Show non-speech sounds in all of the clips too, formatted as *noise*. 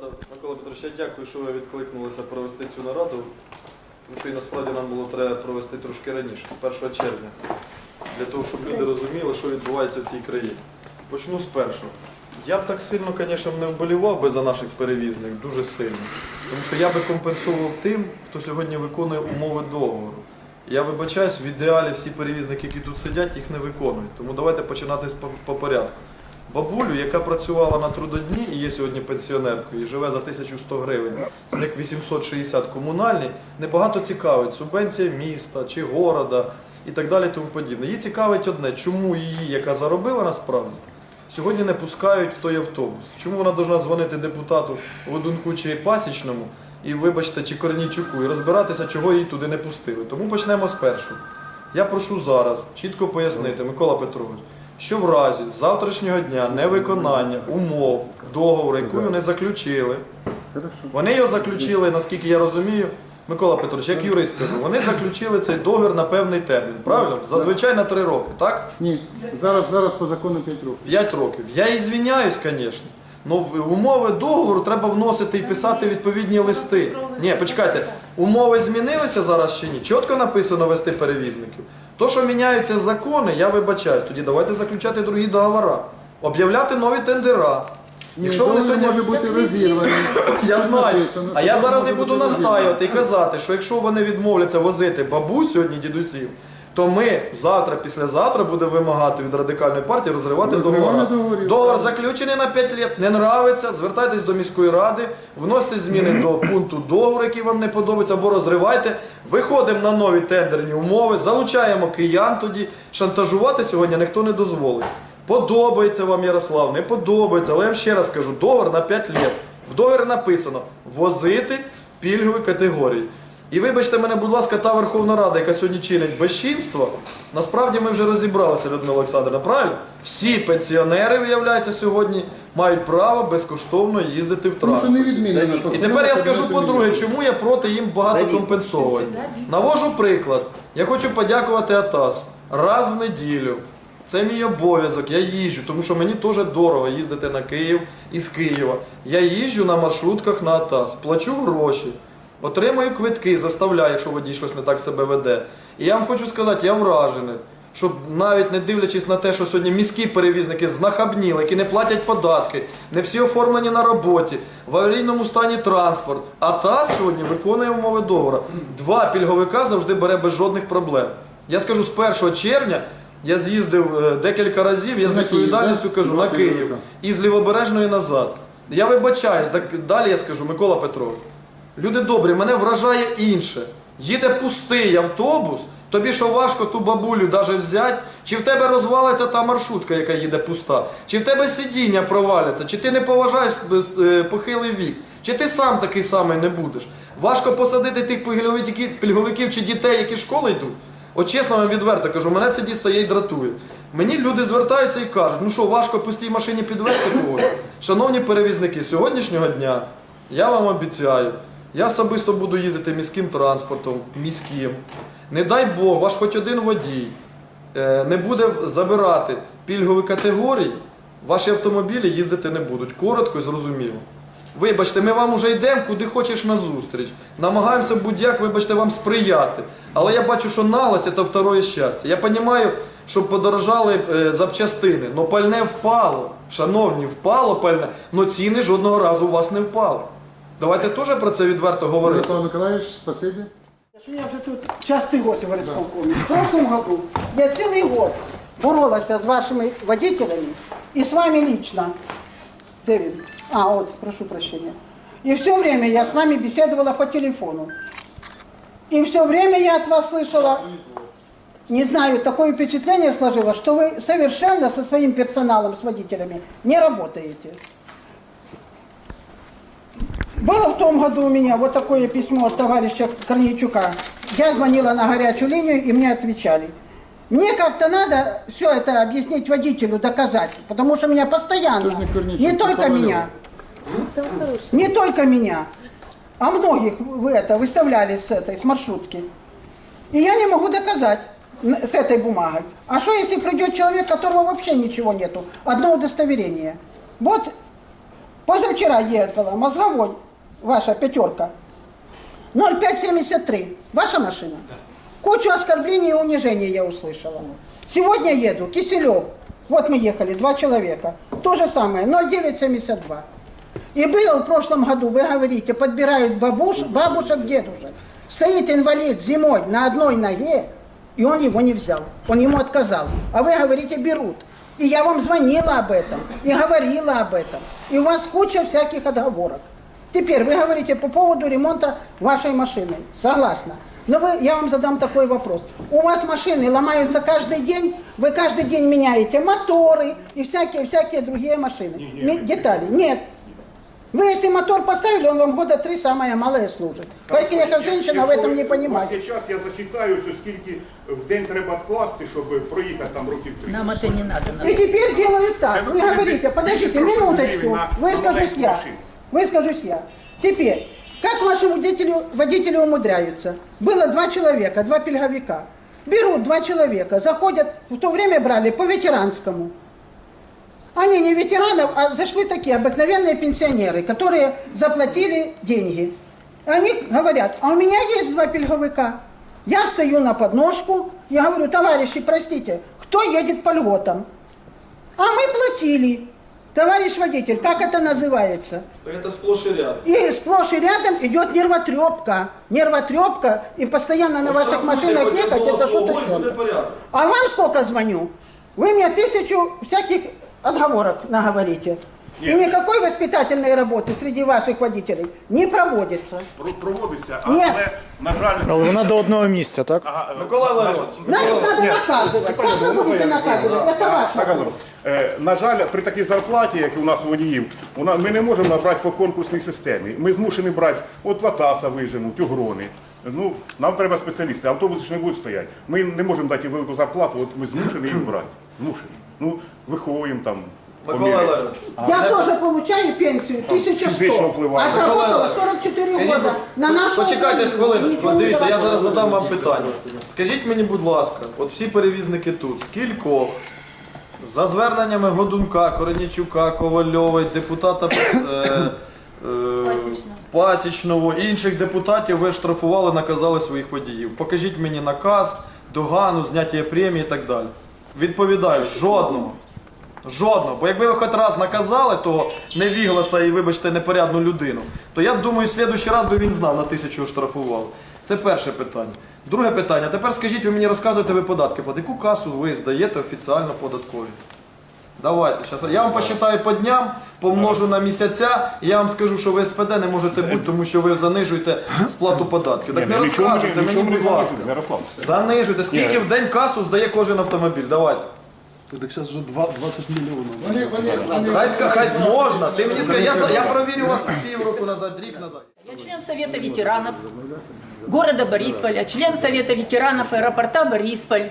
нарада. Микола Петрович, я дякую, що ви відкликнулися провести цю нараду, тому що і насправді нам було треба провести трошки раніше, з 1 червня, для того, щоб люди розуміли, що відбувається в цій країні. Почну з першого. Я б так сильно, звісно, не вболівав би за наших перевізних, дуже сильно. Тому що я би компенсував тим, хто сьогодні виконує умови договору. Я вибачаюсь, в ідеалі всі перевізники, які тут сидять, їх не виконують. Тому давайте починати по, по порядку. Бабулю, яка працювала на трудодні і є сьогодні пенсіонеркою, і живе за 1100 гривень, з них 860 комунальні, небагато цікавить субвенція міста чи города і так далі. Тому подібне. Її цікавить одне, чому її, яка заробила насправді, сьогодні не пускають в той автобус. Чому вона повинна дзвонити депутату Водунку чи Пасічному і, вибачте, чи Корнійчуку, і розбиратися, чого її туди не пустили. Тому почнемо з першого. Я прошу зараз чітко пояснити, Микола Петрович, що в разі з завтрашнього дня невиконання умов договору, яку вони заключили, вони його заключили, наскільки я розумію, Микола Петрович, як юрист кажу, вони заключили цей договір на певний термін, правильно? Зазвичай на три роки, так? Ні, зараз, зараз по закону 5 років. 5 років. Я і звіняюсь, звісно. Ну, в умови договору треба вносити і писати відповідні листи. Ні, почекайте, умови змінилися зараз чи ні? Чітко написано вести перевізників. То, що міняються закони, я вибачаю. Тоді давайте заключати другі договори. Об'являти нові тендера. Якщо вони сьогодні може бути розірвані, я знаю. А я зараз і буду настаювати і казати, що якщо вони відмовляться возити бабусь сьогодні дідусів, то ми завтра, післязавтра будемо вимагати від радикальної партії розривати Розривання договор. договорів. Договор заключений на 5 років, не нравиться, звертайтесь до міської ради, вносите зміни до пункту договору, який вам не подобається, або розривайте. Виходимо на нові тендерні умови, залучаємо киян тоді. Шантажувати сьогодні ніхто не дозволить. Подобається вам Ярослав, не подобається, але я вам ще раз кажу, договор на 5 років. В договорі написано возити пільгові категорії. І вибачте мене, будь ласка, та Верховна Рада, яка сьогодні чинить безчинство, насправді ми вже розібралися, Людмила Олександровна, правильно? Всі пенсіонери, виявляється, сьогодні мають право безкоштовно їздити в не транспорт. І тепер я скажу по-друге, чому я проти їм багато компенсовую. Навожу приклад. Я хочу подякувати АТАСу. Раз в неділю. Це мій обов'язок, я їжджу, тому що мені теж дорого їздити на Київ із Києва. Я їжджу на маршрутках на АТАС, плачу гроші, отримую квитки, заставляю, якщо водій щось не так себе веде. І я вам хочу сказати, я вражений, що навіть не дивлячись на те, що сьогодні міські перевізники знахабніли, які не платять податки, не всі оформлені на роботі, в аварійному стані транспорт. А ТАС сьогодні виконує умови договору. Два пільговика завжди бере без жодних проблем. Я скажу, з 1 червня я з'їздив е, декілька разів, я з відповідальністю кажу, на Київ. І з Лівобережної назад. Я вибачаюсь, так далі я скажу, Микола Петрович. Люди добрі, мене вражає інше. Їде пустий автобус, тобі що важко ту бабулю навіть взяти, чи в тебе розвалиться та маршрутка, яка їде пуста, чи в тебе сидіння проваляться, чи ти не поважаєш е, похилий вік, чи ти сам такий самий не будеш. Важко посадити тих пільговиків, чи дітей, які школи йдуть. От чесно вам відверто кажу, мене це дістає і дратує. Мені люди звертаються і кажуть, ну що, важко пустій машині підвезти когось. Шановні перевізники, сьогоднішнього дня я вам обіцяю, я особисто буду їздити міським транспортом, міським. Не дай Бог, ваш хоч один водій е, не буде забирати пільгові категорії, ваші автомобілі їздити не будуть. Коротко і зрозуміло. Вибачте, ми вам уже йдемо куди хочеш на зустріч. Намагаємося будь-як, вибачте, вам сприяти. Але я бачу, що наглость – це второе щастя. Я розумію, що подорожали е, запчастини, але пальне впало. Шановні, впало пальне, але ціни жодного разу у вас не впали. Давайте теж про це відверто говорити. Ярослав Миколаївич, спасибі. Я уже тут частый год в исполкоме. В прошлом году я целый год боролась с вашими водителями и с вами лично. Дэвид. А, вот, прошу прощения. И все время я с вами беседовала по телефону. И все время я от вас слышала, не знаю, такое впечатление сложилось, что вы совершенно со своим персоналом, с водителями не работаете. Было в том году у меня вот такое письмо от товарища Корнейчука. Я звонила на горячую линию, и мне отвечали. Мне как-то надо все это объяснить водителю, доказать, потому что меня постоянно, не не только Ковалев. меня, не только меня, а многих вы это выставляли с этой, с маршрутки. И я не могу доказать с этой бумагой. А что если придет человек, которого вообще ничего нету, одно удостоверение? Вот Позавчера ездила, мозговой, ваша пятерка. 0573. Ваша машина? Кучу оскорблений и унижений я услышала. Сегодня еду, Киселев. Вот мы ехали, два человека. То же самое, 0972. И было в прошлом году, вы говорите, подбирают бабуш, бабушек, дедушек. Стоит инвалид зимой на одной ноге, и он его не взял. Он ему отказал. А вы говорите, берут. И я вам звонила об этом, и говорила об этом. И у вас куча всяких отговорок. Теперь вы говорите по поводу ремонта вашей машины. Согласна. Но вы, я вам задам такой вопрос. У вас машины ломаются каждый день, вы каждый день меняете моторы и всякие-всякие другие машины. Ми- Детали. Нет. Вы если мотор поставили, он вам года три самое малое служит. Поэтому я как женщина в этом не понимаю. У нас є час, я зачитаю, ось скільки в день треба вкласти, щоб проїхати там років три. Нам это не надо. И теперь делают так. Це Вы виходить говорите, десь подождите 1000 минуточку, гривень на- выскажусь на одну я. Выскажусь я. Теперь, как ваши водители, водители умудряются? Было два человека, два пельговика. Берут два человека, заходят, в то время брали по ветеранскому. Они не ветеранов, а зашли такие обыкновенные пенсионеры, которые заплатили деньги. Они говорят, а у меня есть два пельговика. Я стою на подножку, я говорю, товарищи, простите, кто едет по льготам? А мы платили. Товарищ водитель, как это называется? Так это сплошь и рядом. И сплошь и рядом идет нервотрепка. Нервотрепка, и постоянно на ваших машинах ехать, это что-то Буде что-то. порядок. А вам сколько звоню? Вы мне тысячу всяких отговорок наговорите. И Нет. никакой воспитательной работы среди ваших водителей не проводится. Про- Проводиться, Ні. але, на жаль, Але вона до одного місця, так? ага, е, Микола на жаль- Леонідович. Значит, надо Ні, наказывать. Степан Как вы Іванович, будете я- наказывать? Это ваш Так, вопрос. Антон, е, на жаль, при такій зарплаті, як у нас водіїв, у нас, ми не можемо набрати по конкурсній системі. Ми змушені брати от Латаса виженуть, угрони. Ну, нам треба спеціалісти, автобуси ж не будуть стояти. Ми не можемо дати їм велику зарплату, от ми змушені їх брати. Змушені. Ну, виховуємо там. Микола мірі. Я тоже получаю пенсию 1100. физично впливає. Отработала 44 Скажіть, года на нашу Почекайте Україну. хвилиночку. Нічого не Дивіться, я зараз задам вам питання. Скажіть мені, будь ласка, от всі перевізники тут, скількох за зверненнями Годунка, Коренічука, Ковальової, депутата е, е, Пасічного, інших депутатів ви штрафували, наказали своїх водіїв. Покажіть мені наказ, догану, зняття премії і так далі. Відповідаю, жодного. Жодного. Бо якби ви хоч раз наказали того невігласа і, вибачте, непорядну людину, то я думаю, в слідуючий раз би він знав, на тисячу штрафував. Це перше питання. Друге питання. Тепер скажіть, ви мені розказуєте, ви податки. Под яку касу ви здаєте офіціально податкові? Давайте, щас. Я вам посчитаю по дням, помножу на місяця, і я вам скажу, що ви СПД не можете бути, тому що ви занижуєте сплату податків. Так не розказуйте мені, будь ласка. Занижуйте. Скільки в день касу здає кожен автомобіль? Давайте. Так зараз вже два- 20 мільйонів. Вони, вони, вони, Хай ска- хай можна. Ти мені скажи, я, за- я провірю вас півроку назад, рік назад. Я член Совета ветеранов города Борисполя, член Совета ветеранов аэропорта Борисполь.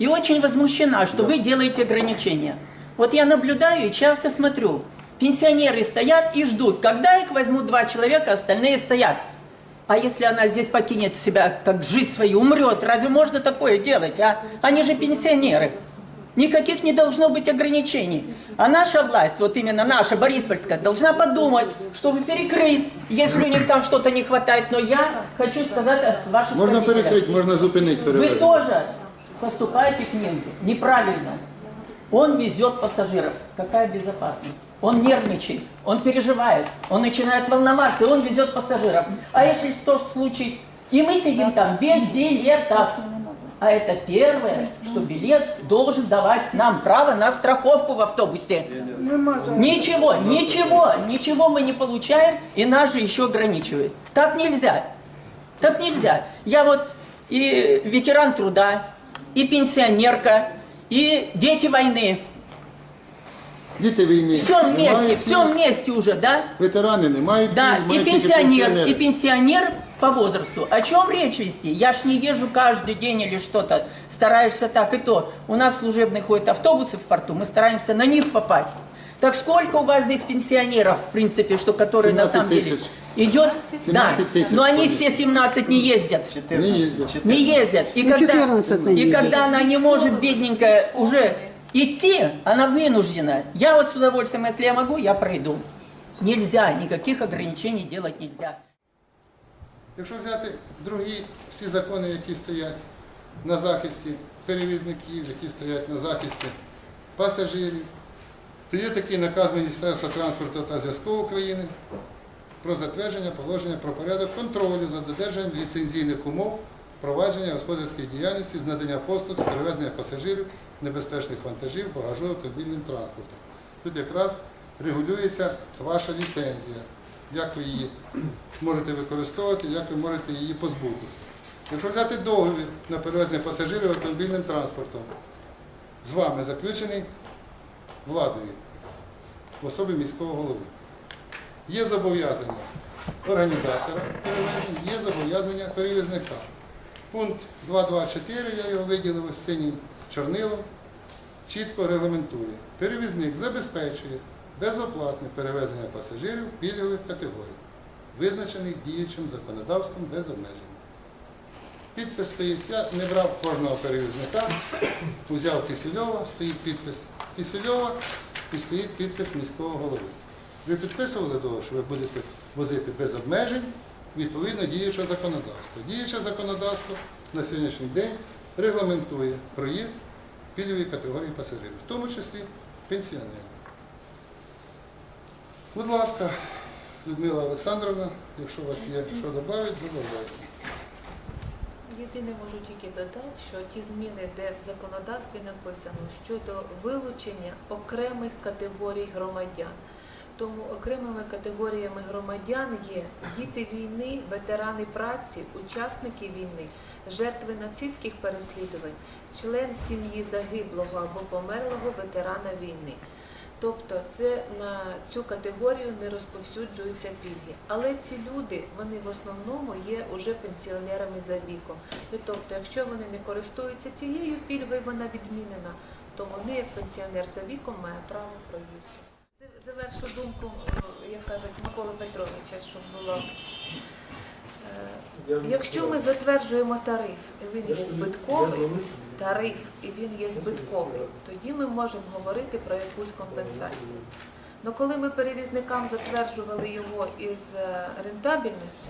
И очень возмущена, что вы делаете ограничения. Вот я наблюдаю и часто смотрю. Пенсионеры стоят и ждут, когда их возьмут два человека, остальные стоят. А если она здесь покинет себя, как жизнь свою, умрет, разве можно такое делать, а? Они же пенсионеры. Никаких не должно быть ограничений. А наша власть, вот именно наша, Бориспольская, должна подумать, чтобы перекрыть, если у них там что-то не хватает. Но я хочу сказать о ваших можна родителях. перекрити, можна зупинити Вы тоже поступаете к ним неправильно. Он везет пассажиров. Какая безопасность? Он нервничает, он переживает, он начинает волноваться, и он везет пассажиров. А если что случится? И мы сидим там без билетов. А это первое, что билет должен давать нам право на страховку в автобусе. Ничего, ничего, ничего мы не получаем, и нас же еще ограничивают. Так нельзя. Так нельзя. Я вот и ветеран труда, и пенсионерка, и дети войны. Діти війни. Все не вместе, мають все пільг, вместе уже, да? Ветерани не мають Да, пільг, и мають тільки пенсионер, пенсіонери. и пенсионер по возрасту. О чем речь вести? Я ж не езжу каждый день или что-то. Стараешься так и то. У нас служебные ходят автобусы в порту, мы стараемся на них попасть. Так сколько у вас здесь пенсионеров, в принципе, что которые на 17 самом деле идет? Да, 17 тысяч но они все 17 не ездят. Не їздять. Не ездят. И, Ну, когда, 14 и ездят. когда она не может, бедненькая, уже идти, она вынуждена. Я вот с удовольствием, если я могу, я пройду. Нельзя, никаких ограничений делать нельзя. Якщо взяти другі всі закони, які стоять на захисті перевізників, які стоять на захисті пасажирів, то є такий наказ Міністерства транспорту та зв'язку України про затвердження положення про порядок контролю за додержанням ліцензійних умов провадження господарської діяльності з надання послуг з перевезення пасажирів, небезпечних вантажів, багажу автомобільним транспортом. Тут якраз регулюється ваша ліцензія, як ви її можете використовувати, як ви можете її позбутися. Якщо взяти договір на перевезення пасажирів автомобільним транспортом, з вами заключений владою в особі міського голови. Є зобов'язання організатора перевезень, є зобов'язання перевізника. Пункт 2.2.4, я його виділив ось синім чорнилом, чітко регламентує. Перевізник забезпечує безоплатне перевезення пасажирів пільгових категорій, визначених діючим законодавством без обмежень. Підпис стоїть. Я не брав кожного перевізника, узяв Кисельова, стоїть підпис Кисельова і стоїть підпис міського голови. Ви підписували договір, що ви будете возити без обмежень відповідно діючого законодавства. Діюче законодавство на сьогоднішній день регламентує проїзд пільгової категорії пасажирів, в тому числі пенсіонерів. Будь ласка, Людмила Олександровна, якщо у вас є що додати, додавайте. Єдине можу тільки додати, що ті зміни, де в законодавстві написано щодо вилучення окремих категорій громадян. Тому окремими категоріями громадян є діти війни, ветерани праці, учасники війни, жертви нацистських переслідувань, член сім'ї загиблого або померлого ветерана війни. Тобто це на цю категорію не розповсюджуються пільги. Але ці люди, вони в основному є уже пенсіонерами за віком. І тобто, якщо вони не користуються цією пільгою, вона відмінена, то вони, як пенсіонер за віком, має право проїзду. Завершу думку, як кажуть, Миколи Петровича, щоб було. е, Якщо ми затверджуємо тариф, він є збитковий, тариф і він є збитковий, тоді ми можемо говорити про якусь компенсацію. Ну коли ми перевізникам затверджували його із е, рентабельністю,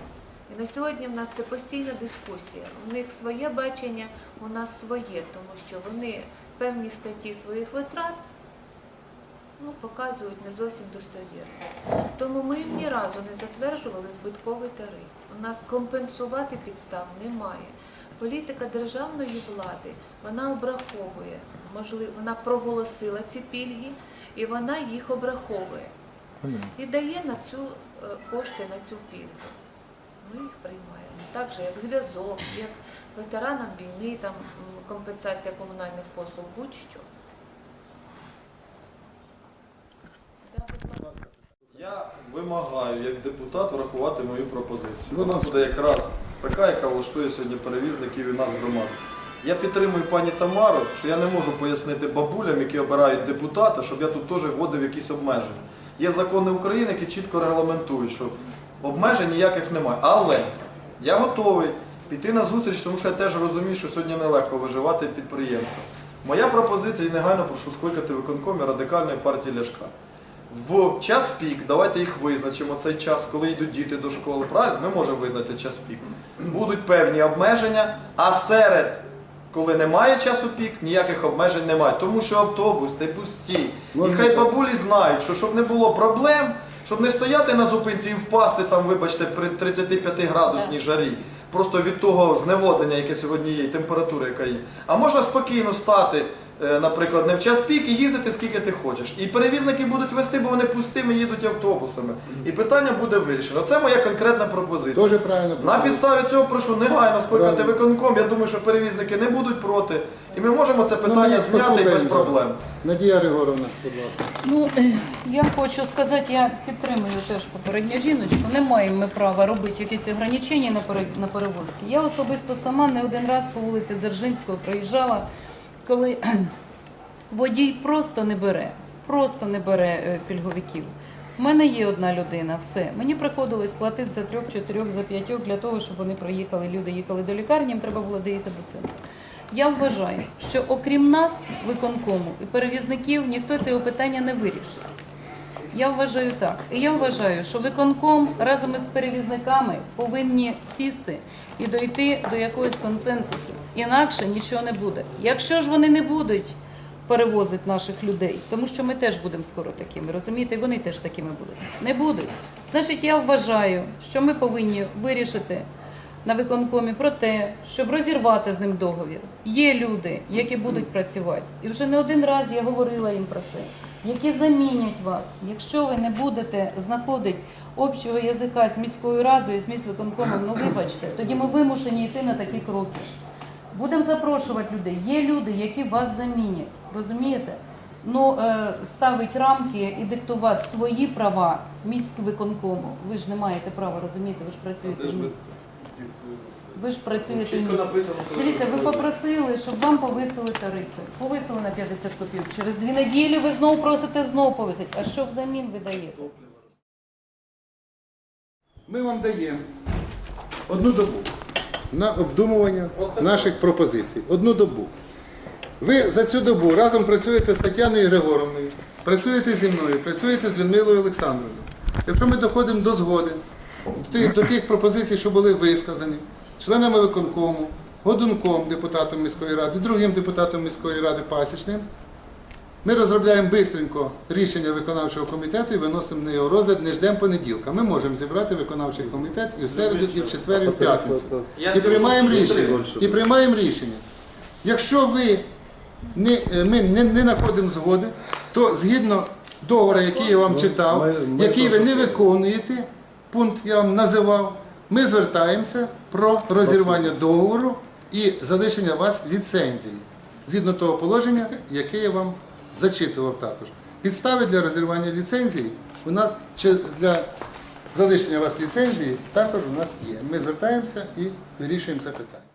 і на сьогодні в нас це постійна дискусія. У них своє бачення, у нас своє, тому що вони певні статті своїх витрат ну, показують не зовсім достовірно. Тому ми їм ні разу не затверджували збитковий тариф. У нас компенсувати підстав немає. Політика державної влади вона обраховує, можливо, вона проголосила ці пільги і вона їх обраховує і дає на цю е, кошти на цю пільгу. Ми їх приймаємо. Так же, як зв'язок, як ветеранам війни, там компенсація комунальних послуг, будь-що. Да, будь ласка. Я вимагаю як депутат врахувати мою пропозицію. Вона буде якраз така, яка влаштує сьогодні перевізників і нас громаду. Я підтримую пані Тамару, що я не можу пояснити бабулям, які обирають депутата, щоб я тут теж вводив якісь обмеження. Є закони України, які чітко регламентують, що обмежень ніяких немає. Але я готовий піти на зустріч, тому що я теж розумію, що сьогодні нелегко виживати підприємцям. Моя пропозиція і негайно прошу скликати виконкомі радикальної партії Ляшка. В час пік, давайте їх визначимо цей час, коли йдуть діти до школи. Правильно? Ми можемо визнати час пік. Будуть певні обмеження, а серед, коли немає часу пік, ніяких обмежень немає. Тому що автобус не пусті. І хай бабулі знають, що щоб не було проблем, щоб не стояти на зупинці і впасти там, вибачте, при 35 градусній жарі. Просто від того зневоднення, яке сьогодні є, і температури, яка є. А можна спокійно стати, наприклад, не в час пік і їздити скільки ти хочеш. І перевізники будуть вести, бо вони пустими їдуть автобусами. І питання буде вирішено. Це моя конкретна пропозиція. Дуже правильно. На підставі цього прошу негайно скликати виконком. Я думаю, що перевізники не будуть проти. І ми можемо це Ну, питання зняти без проблем. Надія Григоровна, будь ласка. Ну, е, я хочу сказати, я підтримую теж попередню жіночку. Не маємо ми права робити якісь ограничення на перевозки. Я особисто сама не один раз по вулиці Дзержинського проїжджала, коли *clears throat* водій просто не бере, просто не бере е, пільговиків. У мене є одна людина, все. Мені приходилось платити за трьох, чотирьох, за п'ятьох для того, щоб вони проїхали. Люди їхали до лікарні, їм треба було доїхати до центру. Я вважаю, що окрім нас, виконкому і перевізників, ніхто цього питання не вирішить. Я вважаю так. І я вважаю, що виконком разом із перевізниками повинні сісти і дойти до якогось консенсусу. Інакше нічого не буде. Якщо ж вони не будуть перевозити наших людей, тому що ми теж будемо скоро такими, розумієте, і вони теж такими будуть. Не будуть. Значить, я вважаю, що ми повинні вирішити на виконкомі про те, щоб розірвати з ним договір. Є люди, які будуть працювати, і вже не один раз я говорила їм про це, які замінять вас, якщо ви не будете знаходити общого язика з міською радою, з міськвиконкомом, ну вибачте, тоді ми вимушені йти на такі кроки. Будемо запрошувати людей. Є люди, які вас замінять. Розумієте? Ну, е, ставить рамки і диктувати свої права міськвиконкому. Ви ж не маєте права, розумієте, ви ж працюєте в місті. Ви ж працюєте Чітко місті. написано, що Дивіться, ви попросили, щоб вам повисили тарифи. Повисили на 50 копійок. Через дві неділі ви знову просите знову повисити. А що взамін ви даєте? Ми вам даємо одну добу на обдумування наших пропозицій. Одну добу. Ви за цю добу разом працюєте з Тетяною Григоровною, працюєте зі мною, працюєте з Людмилою Олександровною. Якщо ми доходимо до згоди, до тих, пропозицій, що були висказані, членами виконкому, годунком, депутатом міської ради, другим депутатом міської ради пасічним, ми розробляємо швидко рішення виконавчого комітету і виносимо на його розгляд, не ждемо понеділка. Ми можемо зібрати виконавчий комітет і в середу, і в четвер, і в п'ятницю. І приймаємо рішення. І приймаємо рішення. Якщо ви не, е, ми не, не знаходимо згоди, то згідно договору, який я вам читав, який ви не виконуєте, пункт я вам називав, ми звертаємося про розірвання договору і залишення вас ліцензії, згідно того положення, яке я вам зачитував також. Підстави для розірвання ліцензії у нас чи для залишення вас ліцензії також у нас є. Ми звертаємося і вирішуємо це питання.